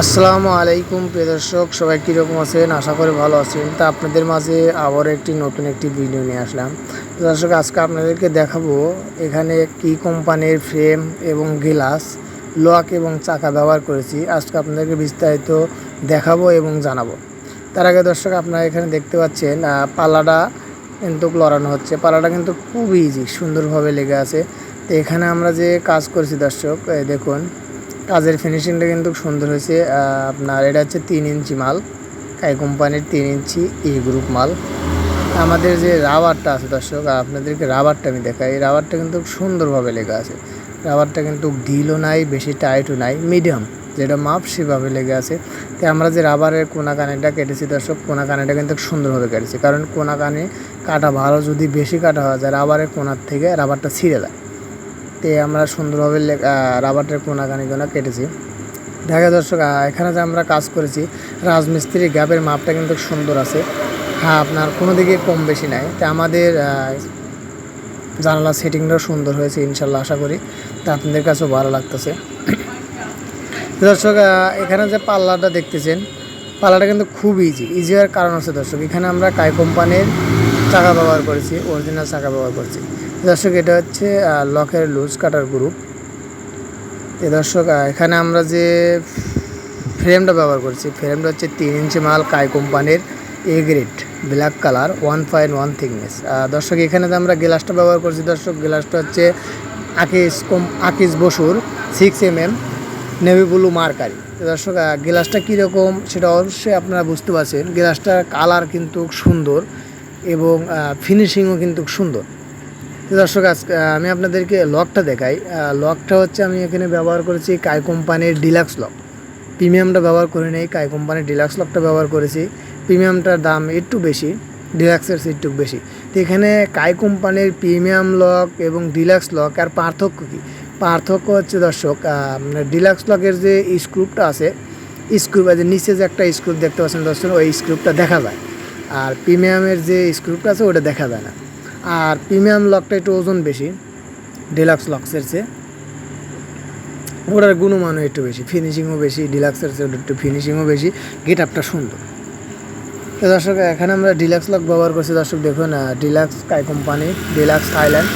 আসসালামু আলাইকুম প্রিয় দর্শক। সবাই কীরকম আছেন? আশা করি ভালো আছেন। তা আপনাদের মাঝে আবার একটি নতুন একটি ভিডিও নিয়ে আসলাম। দর্শক আজকে আপনাদেরকে দেখাবো এখানে কি কোম্পানির ফ্রেম এবং গ্লাস লক এবং চাকা ব্যবহার করেছি। আজকে আপনাদেরকে বিস্তারিত দেখাবো এবং জানাব। তার আগে দর্শক আপনারা এখানে দেখতে পাচ্ছেন আহ, পাল্লাটা কিন্তু লড়ানো হচ্ছে। পালাটা কিন্তু খুব ইজি সুন্দরভাবে লেগে আছে। তো এখানে আমরা যে কাজ করেছি দর্শক দেখুন কাজের ফিনিশিংটা কিন্তু সুন্দর হয়েছে। আপনার এটা হচ্ছে তিন ইঞ্চি মাল। কাই কোম্পানির তিন ইঞ্চি ই গ্রুপ মাল। আমাদের যে রাবারটা আছে দর্শক আপনাদেরকে রাবারটা আমি দেখাই। এই রাবারটা কিন্তু সুন্দরভাবে লেগে আছে। রাবারটা কিন্তু ঢিলও নাই, বেশি টাইটও নাই মিডিয়াম যেটা মাপ সেভাবে লেগে আছে। তো আমরা যে রাবারের কোনা কানেটা কেটেছি দর্শক কোনা কানেটা কিন্তু সুন্দরভাবে কেটেছি। কারণ কোনা কানে কাটা ভালো, যদি বেশি কাটা হওয়া যায় রাবারের কোনার থেকে রাবারটা ছিঁড়ে যায়। তে আমরা সুন্দরভাবে রাবারের কোনা কেটেছি। দেখা দর্শক এখানে যে আমরা কাজ করেছি রাজমিস্ত্রি গ্যাপের মাপটা কিন্তু সুন্দর আছে। হ্যাঁ আপনার কোনো দিকে কম বেশি নাই। তো আমাদের জানালা সেটিংটাও সুন্দর হয়েছে ইনশাল্লাহ, আশা করি। তা আপনাদের কাছেও ভালো লাগতেছে। দর্শক এখানে যে পাল্লাটা দেখতেছেন, পাল্লাটা কিন্তু খুব ইজি ইজি হওয়ার কারণ আছে দর্শক, এখানে আমরা কাই কোম্পানির চাকা ব্যবহার করেছি অরিজিনাল চাকা ব্যবহার করেছি। দর্শক, এটা হচ্ছে লকের লুজ কাটার গ্রুপ এ দর্শক এখানে আমরা যে ফ্রেমটা ব্যবহার করছি ফ্রেমটা হচ্ছে তিন ইঞ্চি মাল কাই কোম্পানির A grade black colour one point one thickness দর্শক, এখানে যে আমরা গ্লাসটা ব্যবহার করছি, দর্শক গ্লাসটা হচ্ছে আকিস কম, আকিস বসুর six M M navy blue mercury তো দর্শক গ্লাসটা কীরকম, সেটা অবশ্যই আপনারা বুঝতে পারছেন। গ্লাসটার কালার কিন্তু সুন্দর। এবং ফিনিশিংও কিন্তু সুন্দর। দর্শক, আজকে আমি আপনাদেরকে লকটা দেখাই। লকটা হচ্ছে আমি এখানে ব্যবহার করেছি কাই কোম্পানির ডিলাক্স লক প্রিমিয়ামটা ব্যবহার করে নেই কাই কোম্পানির ডিলাক্স লকটা ব্যবহার করেছি। প্রিমিয়ামটার দাম একটু বেশি ডিলাক্সের একটু বেশি। তো এখানে কাই কোম্পানির প্রিমিয়াম লক এবং ডিলাক্স লক আর পার্থক্য কী? পার্থক্য হচ্ছে দর্শক ডিলাক্স লকের যে স্ক্রুপটা আছে স্ক্রুপ আছে নিচে যে একটা স্ক্রুপ দেখতে পাচ্ছেন দর্শক, ওই স্ক্রুপটা দেখা যায়। আর প্রিমিয়ামের যে স্ক্রুপটা আছে, ওটা দেখা যায় না। আর প্রিমিয়াম লকটা একটু ওজন বেশি ডিলাক্স লক্সের চেয়ে। ওটার গুণমানও একটু বেশি ফিনিশিংও বেশি ডিলাক্সের চেয়ে একটু ফিনিশিংও বেশি গেট আপটা সুন্দর। তো দর্শক, এখানে আমরা ডিলাক্স লক ব্যবহার করছি। দর্শক, দেখুন ডিলাক্স কাই কোম্পানি ডিলাক্স থাইল্যান্ড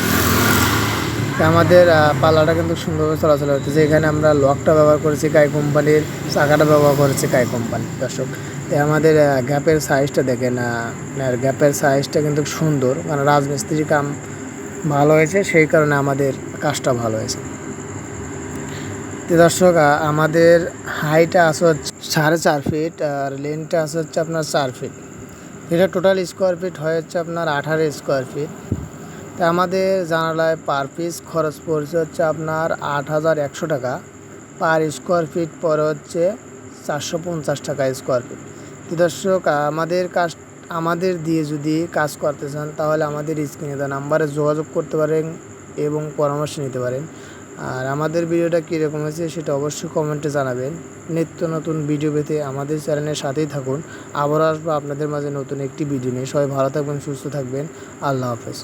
আমাদের পাল্লাটা কিন্তু সুন্দরভাবে চলাচল হচ্ছে এখানে আমরা লকটা ব্যবহার করেছি কাই কোম্পানির চাকাটা ব্যবহার করেছি কাই কোম্পানি দর্শক আমাদের গ্যাপের সাইজটা দেখেন গ্যাপের সাইজটা কিন্তু সুন্দর মানে রাজমিস্ত্রির কাম ভালো হয়েছে, সেই কারণে আমাদের কাজটা ভালো হয়েছে। দর্শক আমাদের হাইটটা আছে হচ্ছে সাড়ে চার ফিট আর লেন্থটা আছে হচ্ছে আপনার চার ফিট এটা টোটাল স্কোয়ার ফিট হয়ে হচ্ছে আপনার আঠারো স্কোয়ার ফিট তা আমাদের জানালায় পার পিস খরচ পড়ছে হচ্ছে আপনার আট হাজার একশো টাকা। পার স্কোয়ার ফিট পরে হচ্ছে চারশো পঞ্চাশ টাকা স্কোয়ার ফিট তো দর্শক, আমাদের কাজ আমাদের দিয়ে যদি কাজ করতে চান, তাহলে আমাদের স্ক্রিনে দেওয়া নাম্বারে যোগাযোগ করতে পারেন এবং পরামর্শ নিতে পারেন। আর আমাদের ভিডিওটা কীরকম হয়েছে সেটা অবশ্যই কমেন্টে জানাবেন। নিত্য নতুন ভিডিও পেতে আমাদের চ্যানেলের সাথেই থাকুন। আবার আসব আপনাদের মাঝে নতুন একটি ভিডিও নিয়ে। সবাই ভালো থাকবেন, সুস্থ থাকবেন। আল্লাহ হাফেজ।